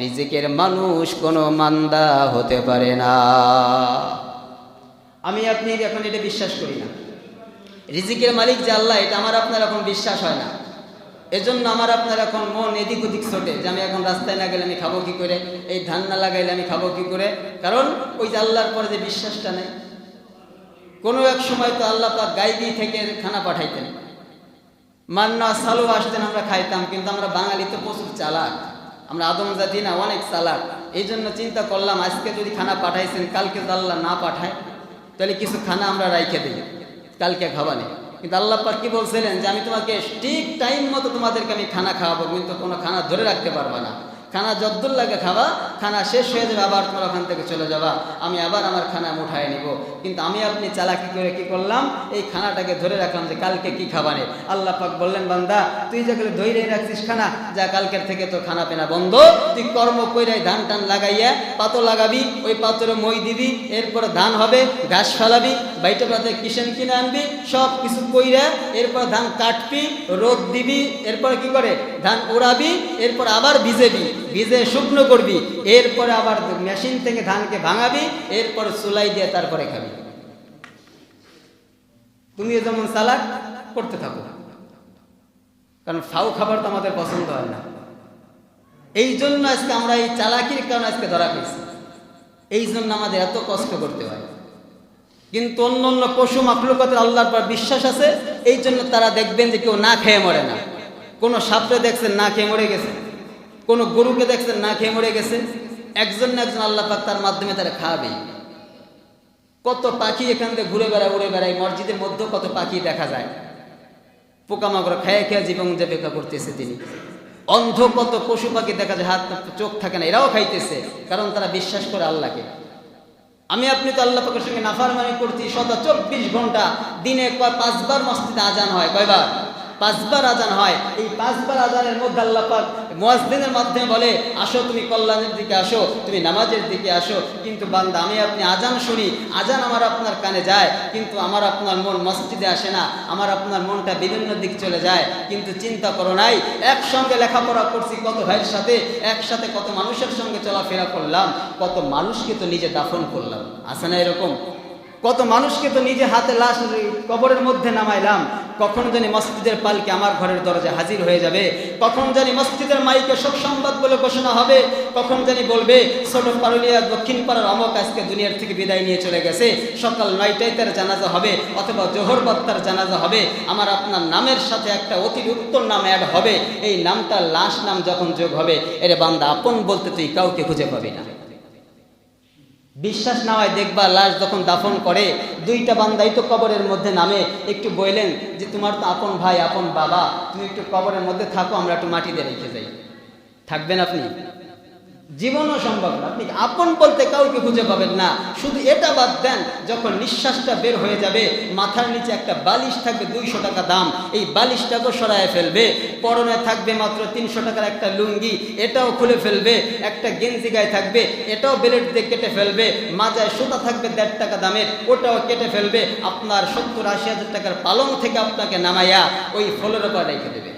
রিজিকের মানুষ কোনো মান্দা হতে পারে না। আমি আপনি এখন এটা বিশ্বাস করি না। রিজিকের মালিক যে আল্লাহ, এটা আমার আপনার এখন বিশ্বাস হয় না। এজন্য আমার আপনার এখন মন এদিক ওদিক ছোটে যে আমি এখন রাস্তায় না গেলে আমি খাব কি করে, এই ধান না লাগাইলে আমি খাব কি করে? কারণ ওই যে আল্লাহর পরে যে বিশ্বাসটা নেই। কোনো এক সময় তো আল্লাহ পাক গাইবি থেকে খানা পাঠাইতেন। মান্না সালু আসতেন, আমরা খাইতাম, কিন্তু আমরা বাঙালি তো প্রচুর চালাক। আমরা আদম জাতি না, অনেক চালাক এই জন্য চিন্তা করলাম, আজকে যদি খানা পাঠাইছেন, কালকে আল্লাহ না পাঠায়, তাহলে কিছু খানা আমরা রাইখে দিই। কালকে খাওয়ানি কিন্তু আল্লাহ পাক কি বলছিলেন যে, আমি তোমাকে ঠিক টাইম মতো তোমাদেরকে আমি খানা খাওয়াবো, কিন্তু কোনো খানা ধরে রাখতে পারবা না। খানা যদ্দুর লাগে খাওয়া, খানা শেষ হয়ে যাবে, আবার তোমার ওখান থেকে চলে যাবা আমি আবার আমার খানা উঠায় নিব। কিন্তু আমি আপনি চালাকি করে কি করলাম? এই খানাটাকে ধরে রাখলাম যে কালকে কি খাবানে। আল্লাহ পাক বললেন, বান্দা, তুই যেগুলো ধৈর্য রাখছিস খানা, যা কালকের থেকে তোর খানা পেনা বন্ধ, তুই কর্ম কইরাই ধান টান লাগাইয়া পাতো লাগাবি, ওই পাত্রে মই দিবি, এরপরে ধান হবে, ঘাস ফেলাবি, বাইটে পাতে কিষেন কিনে আনবি সব কিছু কইরা এরপর ধান কাটবি, রোদ দিবি, এরপরে কি করে? ধান উড়াবি, এরপর আবার ভিজেবি। ভিজে শুকনো করবি, এরপরে আবার মেশিন থেকে ধানকে ভাঙাবি, এরপর চুলাই দিয়ে তারপরে খাবি। তুমিও যেমন সালাদ করতে থাকো। কারণ ফাউ খাবার তো আমাদের পছন্দ হয় না। এই জন্য আজকে আমরা এই চালাকির কারণে আজকে ধরা পেয়েছি এই জন্য আমাদের এত কষ্ট করতে হয়। কিন্তু অন্য অন্য পশু মাকলুকাতের আল্লাহর পর বিশ্বাস আছে, এই জন্য তারা দেখবেন যে কেউ না খেয়ে মরে না। কোনো সাপড়ে দেখছেন না খেয়ে মরে গেছে? কোনো গরুকে দেখছেন না খেয়ে মরে গেছে? একজন না একজন আল্লাহ পাক তার মাধ্যমে তারা খাওয়াবে কত পাখি এখান থেকে ঘুরে বেড়ায়, উড়ে বেড়ায়, মসজিদের মধ্যে কত পাখি দেখা যায়। পোকামাকড় খেয়ে খেয়ে জীবন জীবিকা করতেছে তিনি। অন্ধ কত পশু পাখি দেখা যায়, হাত চোখ থাকে না, এরাও খাইতেছে, কারণ তারা বিশ্বাস করে আল্লাহকে। আমি আপনি তো আল্লাহ পাকের সঙ্গে নাফারমানি করছি সদা চব্বিশ ঘণ্টা দিনে পাঁচবার মসজিদে আজান হয়, কয়বার? পাঁচবার আজান হয়। এই পাঁচবার আজানের মধ্যে আল্লাহ পাক মাধ্যমে বলে, আসো তুমি কল্যাণের দিকে আসো, তুমি নামাজের দিকে আসো। কিন্তু বান্দা, আমি আপনি আজান শুনি, আজান আমার আপনার কানে যায়, কিন্তু আমার আপনার মন মসজিদে আসে না, আমার আপনার মনটা বিভিন্ন দিক চলে যায়। কিন্তু চিন্তা করো নাই, একসঙ্গে লেখাপড়া করছি, কত ভাইয়ের সাথে, একসাথে কত মানুষের সঙ্গে চলাফেরা করলাম, কত মানুষকে তো নিজে দাফন করলাম। আসে না এরকম? কত মানুষকে তো নিজে হাতে লাশ কবরের মধ্যে নামাইলাম কখন জানি মসজিদের পালকে আমার ঘরের দরজা হাজির হয়ে যাবে? কখন জানি মসজিদের মাইকে শোক সংবাদ বলে ঘোষণা হবে? কখন জানি বলবে, ছোট পারুলিয়া দক্ষিণ পাড়ার অমক আজকে দুনিয়ার থেকে বিদায় নিয়ে চলে গেছে। সকাল নয়টায় তার জানাজা হবে অথবা জোহর বাত্তার জানাজা হবে। আমার আপনার নামের সাথে একটা অতি উত্তর নাম অ্যাড হবে। এই নামটা লাশ নাম যখন যোগ হবে, এর বান্দা, আপন বলতে তুই কাউকে খুঁজে পাবি না। বিশ্বাস না হয় দেখবা লাশ যখন দাফন করে, দুইটা বান্দাই তো কবরের মধ্যে নামে। একটু বললেন যে, তোমার তো আপন ভাই, আপন বাবা। তুমি একটু কবরের মধ্যে থাকো, আমরা একটু মাটিতে রেখে যাই। থাকবেন আপনি? জীবনও সম্ভব না। আপনি আপন বলতে কাউকে খুঁজে পাবেন না। শুধু এটা বাদ দেন, যখন নিঃশ্বাসটা বের হয়ে যাবে, মাথার নিচে একটা বালিশ থাকবে দুইশো টাকা দাম। এই বালিশটাকেও সরায় ফেলবে। পরনে থাকবে মাত্র তিনশো টাকার একটা লুঙ্গি, এটাও খুলে ফেলবে। একটা গেঞ্জি গায়ে থাকবে, এটাও বেলেট দিয়ে কেটে ফেলবে। মাজায় সুতা থাকবে দেড় টাকা দামের, ওটাও কেটে ফেলবে। আপনার সত্তর আশি হাজার টাকার পালং থেকে আপনাকে নামাইয়া ওই ফলের ওপর রেখে দেবে।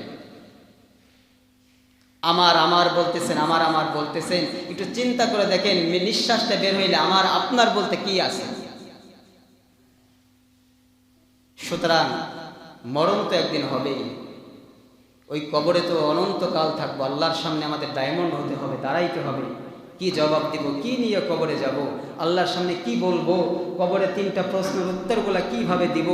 আমার আমার বলতেছেন, আমার আমার বলতেছেন। একটু চিন্তা করে দেখেন নিঃশ্বাসটা বের হইলে আমার, আপনার বলতে কি আছে? সুতরাং মরণ তো একদিন হবেই। ওই কবরে তো অনন্তকাল থাকব, আল্লাহর সামনে আমাদের ডায়মন্ড হতে হবে, দাঁড়াইতে হবে। কি জবাব দিব, কি নিয়ে কবরে যাব? আল্লাহর সামনে কি বলব? কবরে তিনটা প্রশ্নের উত্তরগুলা কীভাবে দিব?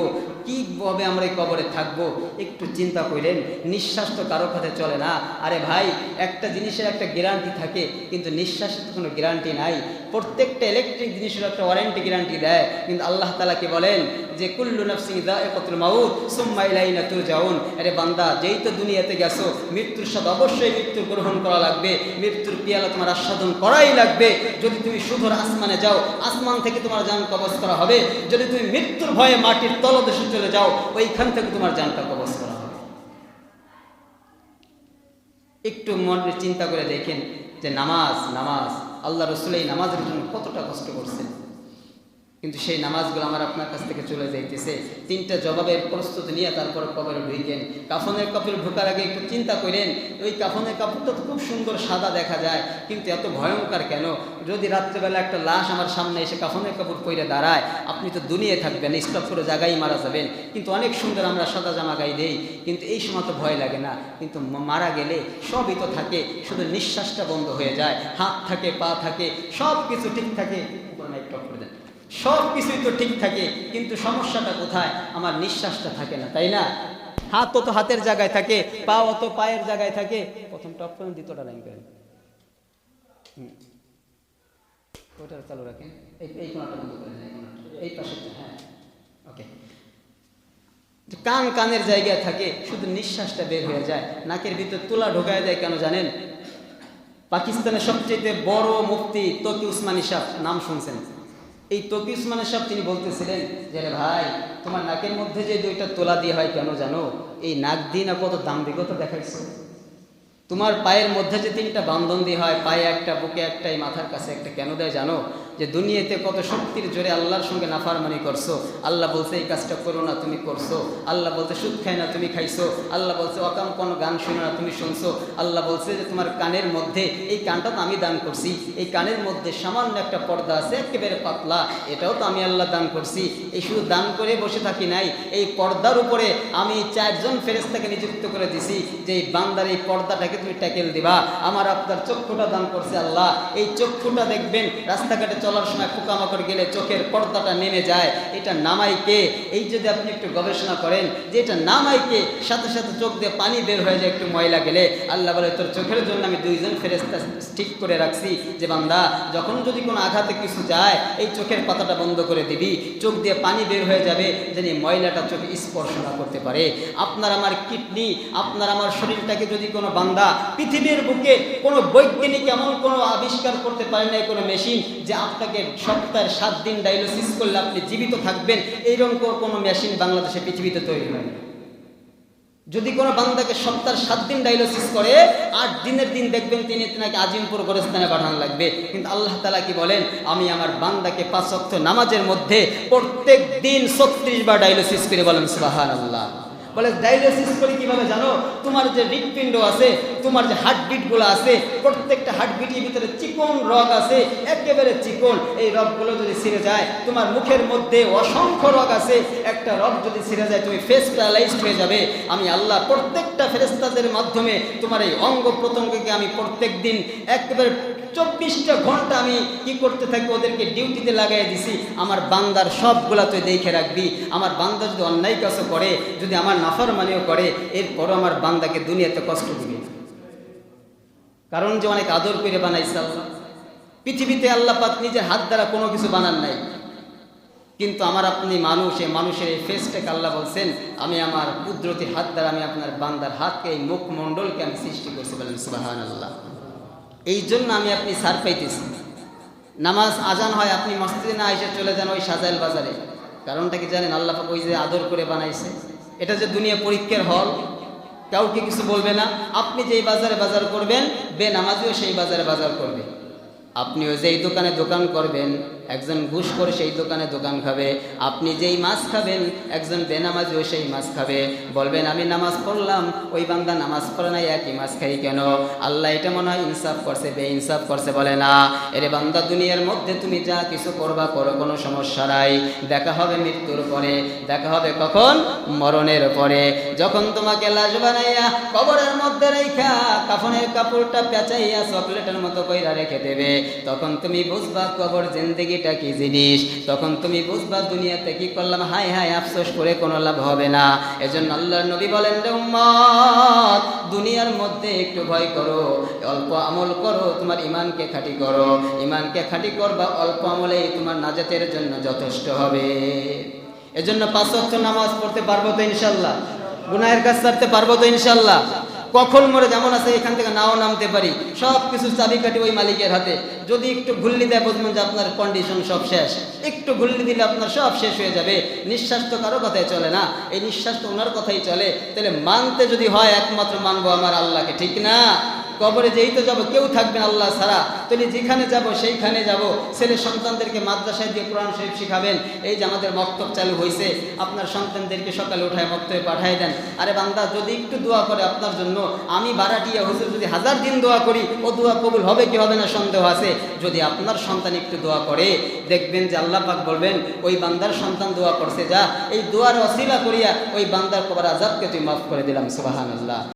কীভাবে আমরা এই কবরে থাকব? একটু চিন্তা করলেন নিঃশ্বাস তো কারও কাছে চলে না। আরে ভাই, একটা জিনিসের একটা গ্যারান্টি থাকে, কিন্তু নিঃশ্বাসের তো কোনো গ্যারান্টি নাই। প্রত্যেকটা ইলেকট্রিক জিনিসের একটা ওয়ারেন্টি গ্যারান্টি দেয়। কিন্তু আল্লাহ তালাকে বলেন? যে কুল্লু নফসিং দা একত্র মাউত, সুম্মা ইলাইনা তুরজাউন। আরে বান্দা, যেই তো দুনিয়াতে গেছো, মৃত্যুর সাথে অবশ্যই মৃত্যু গ্রহণ করা লাগবে। মৃত্যুর পিয়ালা তোমার আস্বাদন করাই লাগবে। যদি তুমি শুধু আসমানে যাও, আসমান থেকে তোমার যান কবজ করা হবে। যদি তুমি মৃত্যুর ভয়ে মাটির তলদেশে চলে যাও, ওইখান থেকে তোমার জানটা কবজ করা হবে। একটু মনে চিন্তা করে দেখেন যে নামাজ নামাজ আল্লাহ রসুল এই নামাজের জন্য কতটা কষ্ট করছেন। কিন্তু সেই নামাজগুলো আমার আপনার কাছ থেকে চলে যাইতেছে। তিনটা জবাবের প্রস্তুতি নিয়ে তারপরে কবরে ঢুকেন কাফনের কাপড় ঢোকার আগে একটু চিন্তা করেন, ওই কাফনের কাপড়টা তো খুব সুন্দর সাদা দেখা যায়, কিন্তু এত ভয়ঙ্কর কেন? যদি রাত্রেবেলা একটা লাশ আমার সামনে এসে কাফনের কাপড় পরে দাঁড়ায়, আপনি তো দুনিয়ে থাকবেন, স্টপ করে জায়গায় মারা যাবেন। কিন্তু অনেক সুন্দর আমরা সাদা জামা গাই দেই, কিন্তু এই সময় তো ভয় লাগে না। কিন্তু মারা গেলে সবই তো থাকে, শুধু নিঃশ্বাসটা বন্ধ হয়ে যায়, হাত থাকে, পা থাকে সব কিছু ঠিক থাকে। উপরে টপ করে দেন। সব কিছুই তো ঠিক থাকে, কিন্তু সমস্যাটা কোথায়? আমার নিঃশ্বাসটা থাকে না, তাই না? হাত তো হাতের জায়গায় থাকে পা অত পায়ের জায়গায় থাকে। প্রথম টপ করেন দ্বিতীয়টা করেন। ওটা চালু রাখেন। এই এই কোনাটা বন্ধ করেন, এই পাশে হ্যাঁ। ওকে। কান কানের জায়গায় থাকে, শুধু নিঃশ্বাসটা বের হয়ে যায়। নাকের ভিতর তুলা ঢোকায় দেয় কেন জানেন? পাকিস্তানের সবচেয়ে বড় মুক্তি তকি উসমানী সাহ, নাম শুনছেন? এই তকি মানে সব তিনি বলতেছিলেন যে রে ভাই, তোমার নাকের মধ্যে যে দুইটা তোলা দিয়ে হয় কেন জানো? এই নাক দিয়ে না কত দাম বিগত দেখাইছো? তোমার পায়ের মধ্যে যে তিনটা বান্ধন দিয়ে হয়, পায়ে একটা, বুকে একটা, এই মাথার কাছে একটা, কেন দেয় জানো? যে দুনিয়াতে কত শক্তির জোরে আল্লাহর সঙ্গে নাফারমানি করছ। আল্লাহ বলছে, এই কাজটা করো না, তুমি করছ। আল্লাহ বলছে, সুদ খায় না, তুমি খাইছো। আল্লাহ বলছে, অকাম কোনো গান শুনো না, তুমি শুনছো। আল্লাহ বলছে যে, তোমার কানের মধ্যে, এই কানটা তো আমি দান করছি। এই কানের মধ্যে সামান্য একটা পর্দা আছে, একেবারে পাতলা। এটাও তো আমি আল্লাহ দান করছি। এই শুধু দান করে বসে থাকি নাই, এই পর্দার উপরে আমি চারজন ফেরেস্তাকে নিযুক্ত করে দিছি যে এই বান্দার এই পর্দাটাকে তুমি ট্যাকেল দিবা। আমার আপনার চক্ষুটা দান করছে আল্লাহ। এই চক্ষুটা দেখবেন, রাস্তাঘাটে চলার সময় পোকামাকড় গেলে চোখের পর্দাটা নেমে যায়। এটা নামাই কে? এই যদি আপনি একটু গবেষণা করেন যে এটা নামাই কে? সাথে সাথে চোখ দিয়ে পানি বের হয়ে যায় একটু ময়লা গেলে। আল্লাহ বলে, তোর চোখের জন্য আমি দুইজন ফেরেস্তা ঠিক করে রাখছি। যে বান্দা, যখন যদি কোনো আঘাতে কিছু যায়, এই চোখের পাতাটা বন্ধ করে দিবি। চোখ দিয়ে পানি বের হয়ে যাবে, যেন ময়লাটা চোখে স্পর্শ না করতে পারে। আপনার আমার কিডনি, আপনার আমার শরীরটাকে যদি কোনো বান্দা পৃথিবীর বুকে কোনো বৈজ্ঞানিক এমন কোনো আবিষ্কার করতে পারে না কোনো মেশিন, যে আপনাকে সপ্তাহের সাত দিন ডায়ালিসিস করলে আপনি জীবিত থাকবেন এইরকম কোনো মেশিন বাংলাদেশে, পৃথিবীতে তৈরি হয়নি যদি কোনো বান্দাকে সপ্তাহের সাত দিন ডায়ালিসিস করে, আট দিনের দিন দেখবেন তিনি তিনাকে আজিমপুর গোরস্থানে পাঠানো লাগবে। কিন্তু আল্লাহ তালা কি বলেন? আমি আমার বান্দাকে পাঁচ অক্ত নামাজের মধ্যে প্রত্যেক দিন ছত্রিশ বার ডায়ালিসিস করে বলেন সুবাহান আল্লাহ বলে, ডায়ালিসিস করে কীভাবে জানো? তোমার যে হৃৎপিণ্ড আছে, তোমার যে হার্টবিটগুলো আছে, প্রত্যেকটা হার্টবিটের ভিতরে চিকন রগ আছে, একেবারে চিকন। এই রগগুলো যদি ছিঁড়ে যায়, তোমার মুখের মধ্যে অসংখ্য রগ আছে, একটা রগ যদি ছিঁড়ে যায়, তুমি ফেস প্যারালাইজড হয়ে যাবে। আমি আল্লাহ প্রত্যেকটা ফেরেস্তাদের মাধ্যমে তোমার এই অঙ্গ প্রত্যঙ্গকে আমি প্রত্যেক দিন একেবারে চব্বিশটা ঘণ্টা আমি কি করতে থাকি, ওদেরকে ডিউটিতে লাগাই দিছি। আমার বান্দার সবগুলা তুই দেখে রাখবি। আমার বান্দা যদি অন্যায় কাজ করে, যদি আমার নাফার মানিও করে, এরপরও আমার বান্দাকে দুনিয়াতে কষ্ট দিবে। কারণ যে অনেক আদর করে বানাইছে আল্লাহ। পৃথিবীতে আল্লাহ পাক নিজের হাত দ্বারা কোনো কিছু বানান নাই। কিন্তু আমার আপনি মানুষ, এই মানুষের এই ফেসটাকে আল্লাহ বলছেন, আমি আমার কুদরতি হাত দ্বারা আমি আপনার বান্দার হাতকে, এই মুখমণ্ডলকে আমি সৃষ্টি করছি বলেন সুবাহান আল্লাহ এই জন্য আমি আপনি সার পাইতেছি। নামাজ আজান হয়, আপনি মসজিদে না এসে চলে যান ওই সাজাইল বাজারে। কারণটা কি জানেন? আল্লাহ ওই যে আদর করে বানাইছে। এটা যে দুনিয়া পরীক্ষার হল, কাউকে কিছু বলবে না। আপনি যেই বাজারে বাজার করবেন বে নামাজিও সেই বাজারে বাজার করবে। আপনিও যেই দোকানে দোকান করবেন একজন ঘুষ করে সেই দোকানে দোকান খাবে, আপনি যেই মাছ খাবেন, একজন বেনামাজিও সেই মাছ খাবে। বলবেন, আমি নামাজ পড়লাম, ওই বান্দা নামাজ পড়ে নাই, একই মাছ খাই কেন? আল্লাহ এটা মনে হয় ইনসাফ করছে বে ইনসাফ করছে, বলে না। এরে বান্দা, দুনিয়ার মধ্যে তুমি যা কিছু করবা করো, কোনো সমস্যা নাই। দেখা হবে মৃত্যুর পরে, দেখা হবে কখন? মরণের পরে। যখন তোমাকে লাশ বানাইয়া কবরের মধ্যে রেখা কাফনের কাপড়টা পেঁচাইয়া চকলেটের মতো কইরা রেখে দেবে, তখন তুমি বুঝবা কবর জিন্দেগিটা কি জিনিস? তখন তুমি বুঝবা দুনিয়াতে কি করলাম? হাই হাই আফসোস করে কোনো লাভ হবে না। এজন্য আল্লাহ নবী বলেন রে উম্মত, দুনিয়ার মধ্যে একটু ভয় করো, অল্প আমল করো, তোমার ইমানকে খাঁটি করো। ইমানকে খাঁটি করবা, অল্প আমলেই তোমার নাজাতের জন্য যথেষ্ট হবে। এজন্য পাঁচ ওয়াক্ত নামাজ পড়তে পারব তো ইনশাল্লাহ? গুনাহের কাজ ছাড়তে পারব তো ইনশাল্লাহ? কখন মরে যেমন আছে, এখান থেকে নাও নামতে পারি। সব কিছু চাবিকাঠি ওই মালিকের হাতে। যদি একটু ঘুল্লি দেয়, বুঝবেন যে আপনার কন্ডিশন সব শেষ। একটু ঘুল্লি দিলে আপনার সব শেষ হয়ে যাবে। নিঃশ্বাস তো কারও কথাই চলে না। এই নিঃশ্বাস তো ওনার কথাই চলে। তাহলে মানতে যদি হয়, একমাত্র মানবো আমার আল্লাহকে, ঠিক না? কবরে যেই তো যাব, কেউ থাকবেন আল্লাহ ছাড়া। তাহলে যেখানে যাব, সেইখানে যাব। ছেলে সন্তানদেরকে মাদ্রাসায় দিয়ে কোরআন শরীফ শিখাবেন। এই যে আমাদের মক্তব চালু হয়েছে আপনার সন্তানদেরকে সকালে উঠায় মক্তবে পাঠায় দেন। আরে বান্দা, যদি একটু দোয়া করে আপনার জন্য, আমি বারাটিয়া হুজুর যদি হাজার দিন দোয়া করি, ও দোয়া কবুল হবে কি হবে না সন্দেহ আছে? যদি আপনার সন্তান একটু দোয়া করে, দেখবেন যে আল্লাহ পাক বলবেন, ওই বান্দার সন্তান দোয়া করছে, যা। এই দোয়ার অশিলা করিয়া ওই বান্দার কবার আজাদকে তুই মাফ করে দিলাম সুবাহান আল্লাহ